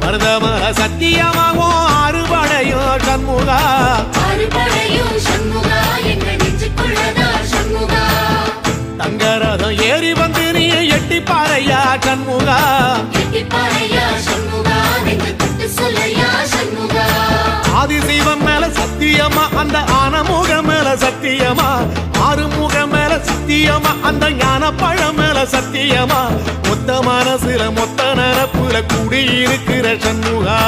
மருதமல சத்தியமாவோ ஆறுபடையோ சண்முகா? அறுபடையும் சண்முகா? எங்கள் நெஞ்சுக்குள்ளதா சண்முகா? தங்கரதம் ஏறி வந்து நீ எட்டி பாறையா சண்முகா? கெட்டிப்பாறையா சண்முகா எங்கள் சுட்டு சொல்லையா சண்முகா? ஆதிசைவம் மேல சத்தியமா அந்த ஆனமுக மேல சத்தியமா? ஆறுமுக சத்தியமா? அந்த ஞான பழமேல சத்தியமா? மொத்த மனசுல மொத்த நரப்புல குடியிருக்கிற சண்முகா.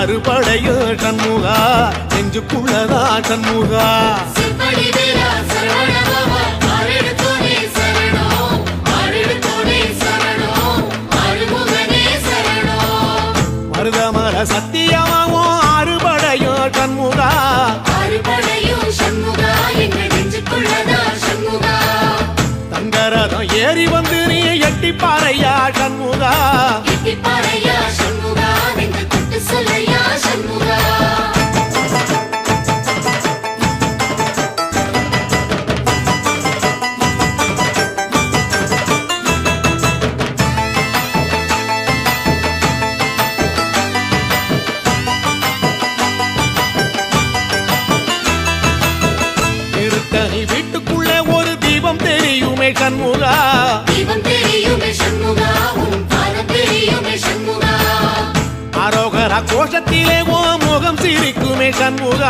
அறுபடையோ சண்முகா. நெஞ்சுக்குள்ளதா சண்முகா. சிரிக்குமே சண்முகா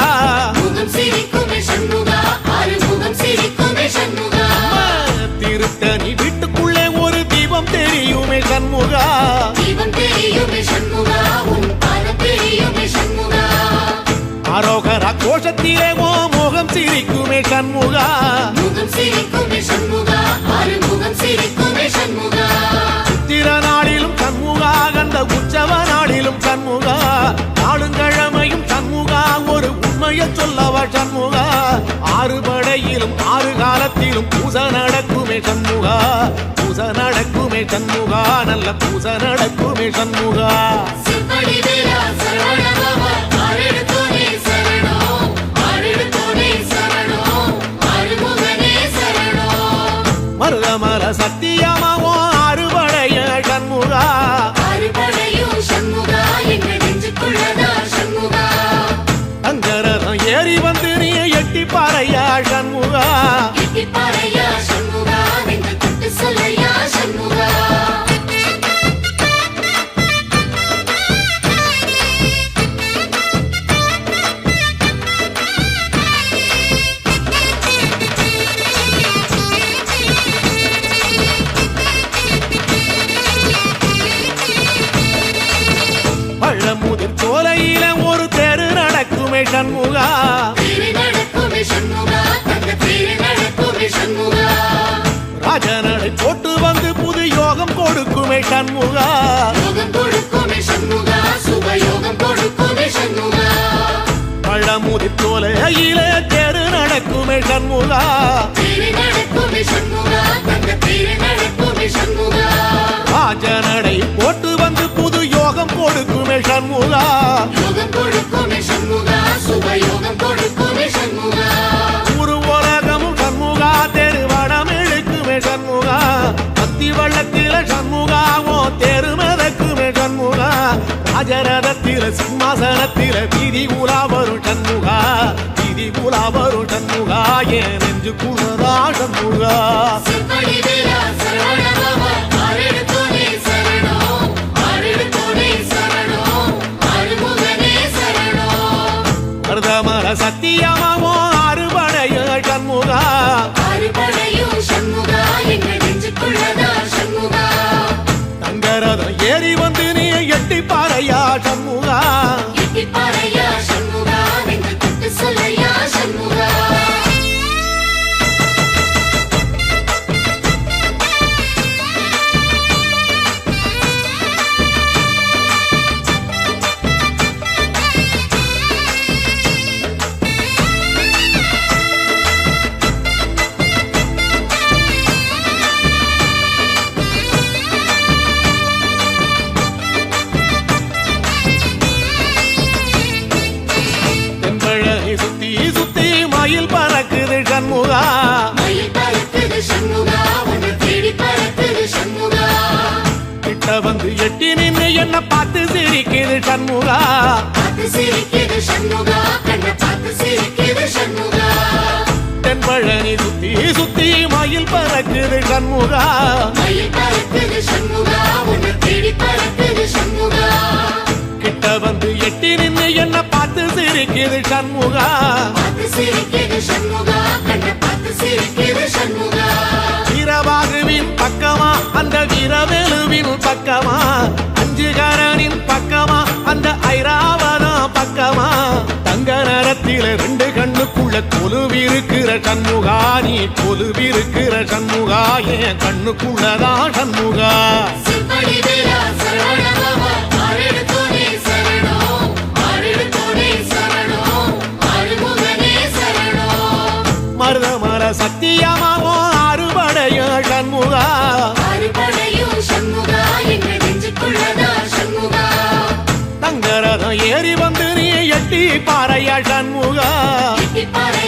முகம் சிரிக்குமே சண்முகா. ஆறு முகம் சிரிக்குமே சண்முகா. திருத்தணி வீட்டுக்குள்ளே ஒரு தீபம் தெரியுமே சண்முகா தீபம் தெரியுமே சண்முகா. உன் பாதம் தெரியுமே சண்முகா. அரோகரா கோஷத்திலே ஓ முகம் சிரிக்குமே சண்முகா முகம் சிரிக்குமே சண்முகா. சிரிக்குமே சண்முகா. சித்திர நாளிலும் சண்முகா கந்த உற்சவ நாளிலும் சண்முகா உண்மையை சொல்லவா சண்முகா? ஆறு படையிலும் ஆறு காலத்திலும் பூச நடக்குமே சண்முகா. பூச நடக்குமே சண்முகா நல்ல பூச நடக்குமே சண்முகா. செவ்வடி வீரா கமுதிப் சோலையிலே தேரு நடக்குமே சண்முகா ராஜநடை போட்டு வந்து புது யோகம் கொடுக்குமே சண்முகா. ஒரு உலகமும் சண்முகா தெருவடம் இழுக்குமே சண்முகா. பத்தி வள்ளத்தில சண்முகாவோ தெருமதக்குமே ராஜரதத்தில சிம்மாசனத்தில வீதி உலா வரும் சண்முகா. வீதி உலா வரும் சண்முகா. என் நெஞ்சுக்குள்ளதா சண்முகா. செப்படி பாறையா பறக்குது சண்முகா. கிட்ட வந்து எட்டி நின்று என்ன பார்த்து சிரிக்குது சண்முகா. வீரபாகுவின் பக்கமா அந்த வீரவேலுவின் பக்கமா. அஞ்சுகரனின் பக்கமா அந்த ஐராவதா பக்கமா. தங்க நரத்தில ரெண்டு கொலுவிருக்கிற சண்முகா நீ கொலுவிருக்கிற சண்முகா என் கண்ணுக்குள்ளதான் சண்முகா செப்படி வேலா சரவணபவா ஆரெடுத்தோனே சரணம் ஆரெடுத்தோனே சரணம் ஆறுமுகனே சரணம். மருத மர சத்தியமாவோ அறுபடைய சண்முகா தங்கரதம் ஏறி வந்து நீ எட்டி சண்முகா எட்டிப்பாறையா சண்முகா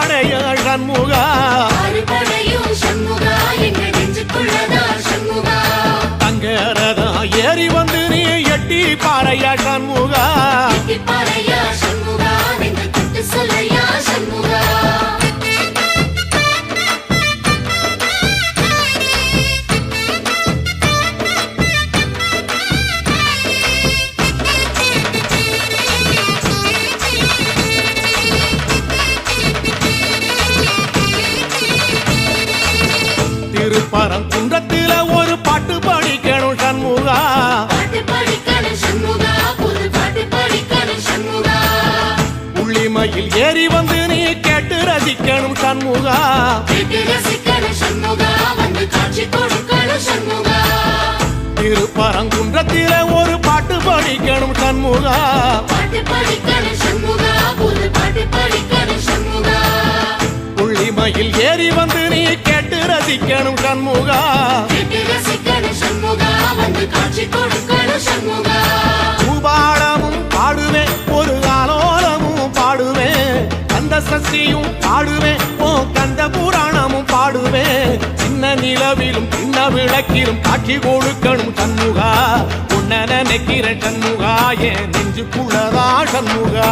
பாறையா சண்முகா சண்முகா. புள்ளிமயில் ஏறி வந்து நீ கேட்டு ரசிக்கணும் சண்முகா. பூபாடமும் பாடுவேன் ஒரு ஆலோலமும் பாடுவேன். கந்த சஷ்டியும் பாடுவேன் ஓ கந்த புராணமும் நிலவிலும் சின்ன விளக்கிலும் காட்சி கொடுக்கணும் சண்முகா. உன்ன நினைக்கிற சண்முகா என் நெஞ்சுக்குள்ளதா சண்முகா.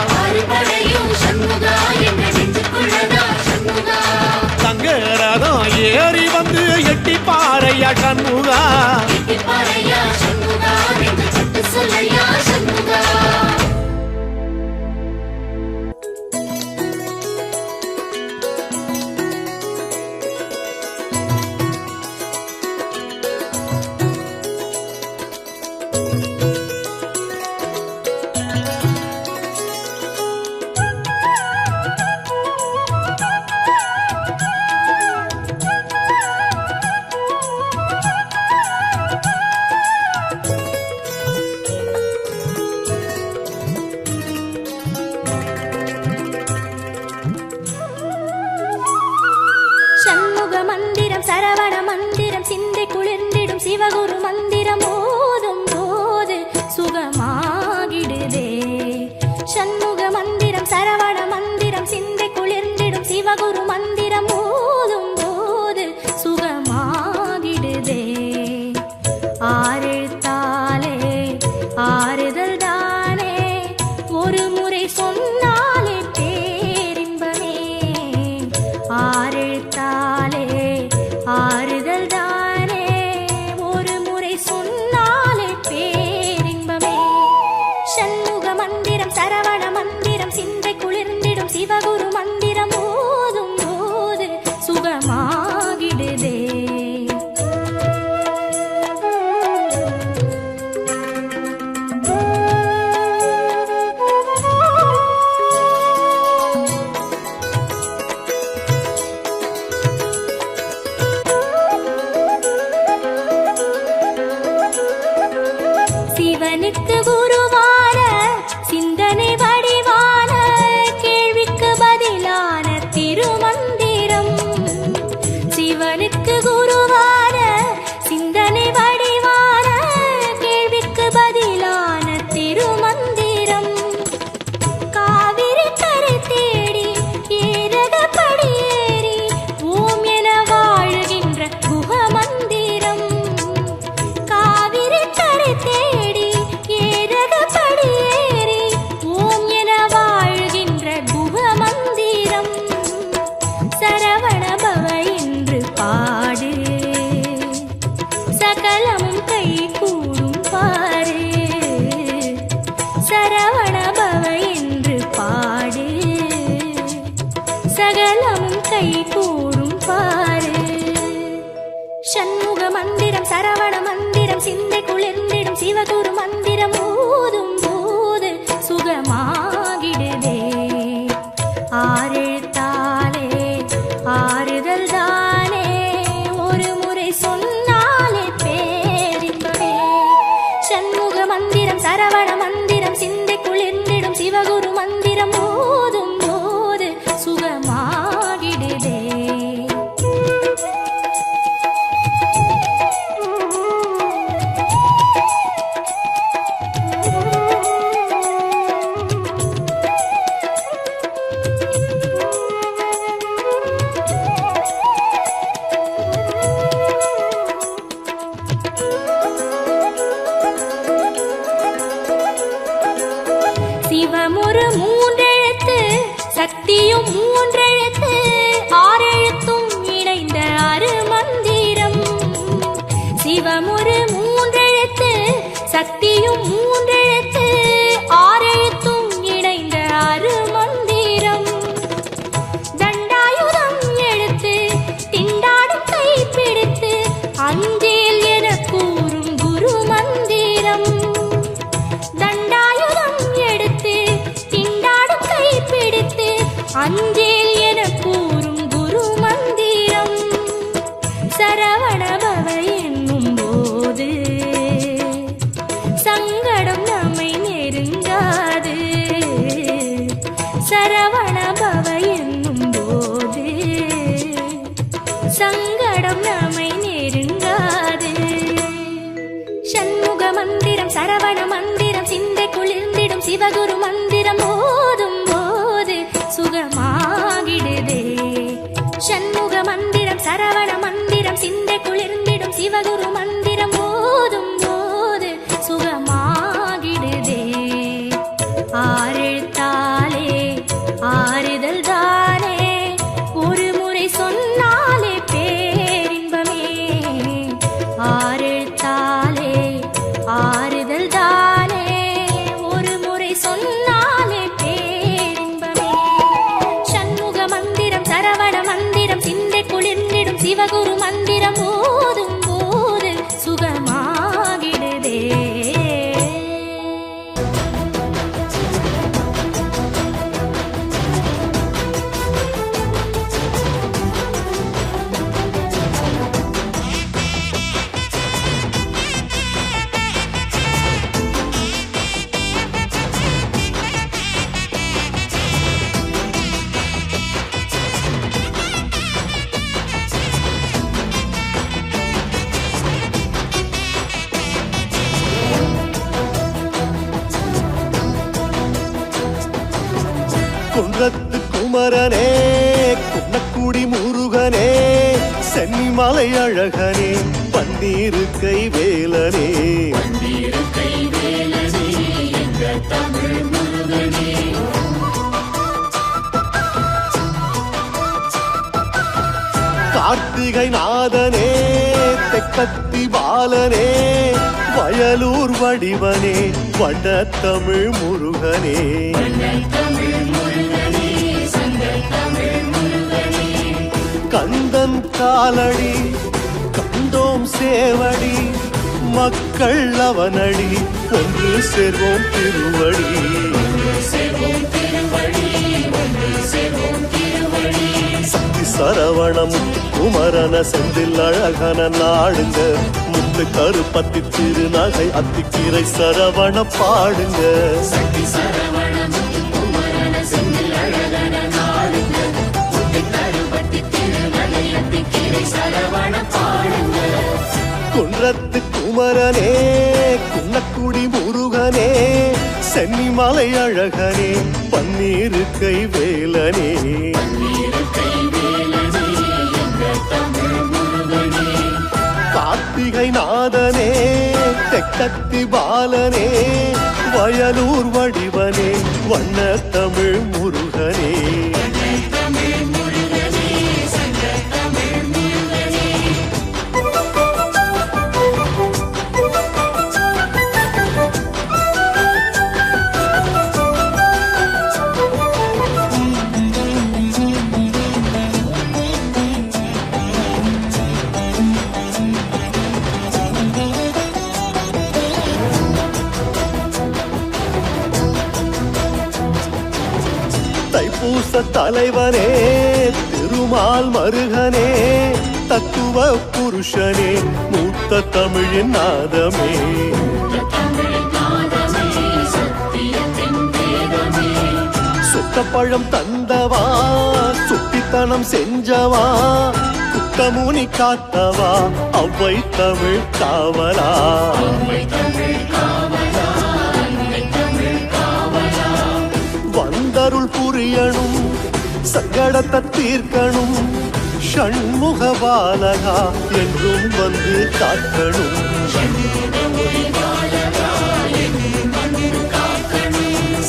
ஏறி வந்து எட்டி பாறையா கண்முகா கண்ணுக்கு உருவா சிவமுறு மூன்றெழுத்து சக்தியும் மூன்றெழுத்து ஆறெழுத்தும் இணைந்த அருமந்திரம் சிவமுறு மூன்றெழுத்து சக்தியும் சங்கடம் நம்மை நெருங்காது. சண்முக மந்திரம் சரவண மந்திரம் சிந்தை குளிர்ந்திடும் சிவகுரு மந்திரம் ஓதும் போது சுகமாகிடுதே. சண்முக மந்திரம் சரவண மந்திரம் சிந்தை குளிர்ந்திடும் சிவகுரு மலை அழகனே பன்னீரு கைவேலனே கார்த்திகை நாதனே தெக்கத்தி பாலனே வயலூர் வடிவனே வட தமிழ் முருகனே. காலடி கண்டோம் சேவடி மக்கள் அவனடி ஒன்று சேர்வோம் திருவடி. சக்தி சரவணம் குமரன செந்தில் அழகன நாடுங்க. முத்து கருப்பத்தி திருநகை அத்திக்கீரை சரவண பாடுங்க. சரவண குன்றத்து குமரனே குன்னக்குடி முருகனே சென்னிமலை அழகனே பன்னீரு கைவேலனே கார்த்திகை நாதனே தெக்கத்தி பாலனே வயலூர் வடிவனே வண்ண தமிழ் முருகனே. தலைவனே திருமால் மருகனே தத்துவ புருஷனே மூத்த தமிழின் நாதமே. சுட்டப்பழம் தந்தவா சுட்டித்தனம் செஞ்சவா குத்தமுனி காத்தவா அவ்வை தமிழ் காவலா. சங்கடத்தை தீர்க்கணும். ஷண்முக பாலகா என்றும் வந்து காக்கணும்.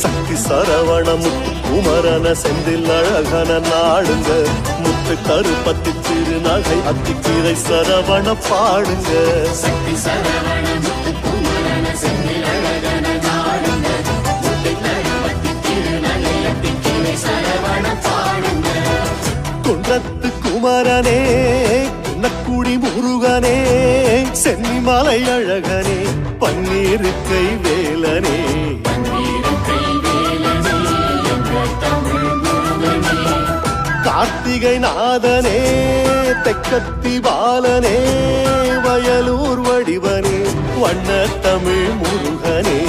சக்தி சரவண முத்து குமரன செந்தில் அழகன நாடுங்க. முத்து கருப்பத்தி திருநகை அத்திக்கீரை சரவண பாடுங்க. சக்தி சரவண குமரனே குன்னக்குடி முருகனே சென்னிமலை அழகனே பன்னீருக்கை வேலனே. கார்த்திகை நாதனே தெக்கத்தி பாலனே வயலூர் வடிவனே வண்ண தமிழ் முருகனே.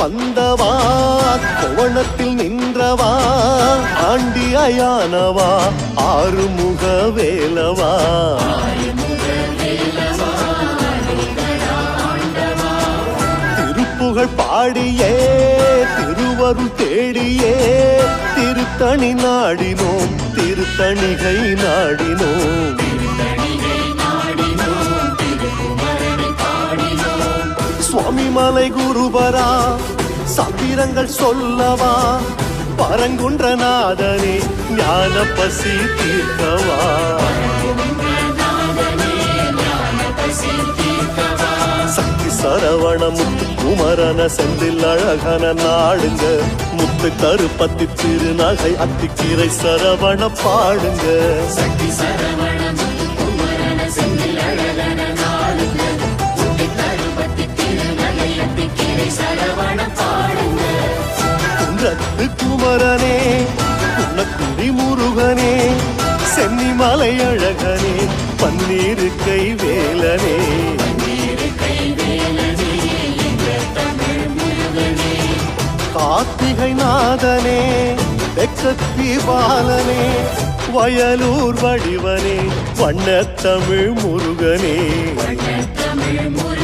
வந்தவா கோவணத்தில் நின்றவா ஆண்டி அயானவா ஆறுமுக வேலவா. திருப்புகழ் பாடியே திருவருள் தேடியே திருத்தணி நாடினோம் திருத்தணிகை நாடினோம். சுவாமி மலை குருபரா சத்திரங்கள் சொல்லவா பரங்குன்றநாதனே ஞான பசி தீர்த்தவா சக்தி சரவண முத்து குமரன செந்தில் அழகன நாடுங்க. முத்து கருப்பத்தி திருநகை அத்திக்கீரை சரவண பாடுங்க. சக்தி சரவண சென்னிமலை அழகனே பன்னீரு கை வேலனே கார்த்திகை நாதனே தெக்கத்தி பாலனே வயலூர் வடிவனே வண்ணத்தமிழ் முருகனே தமிழ் முருகனே.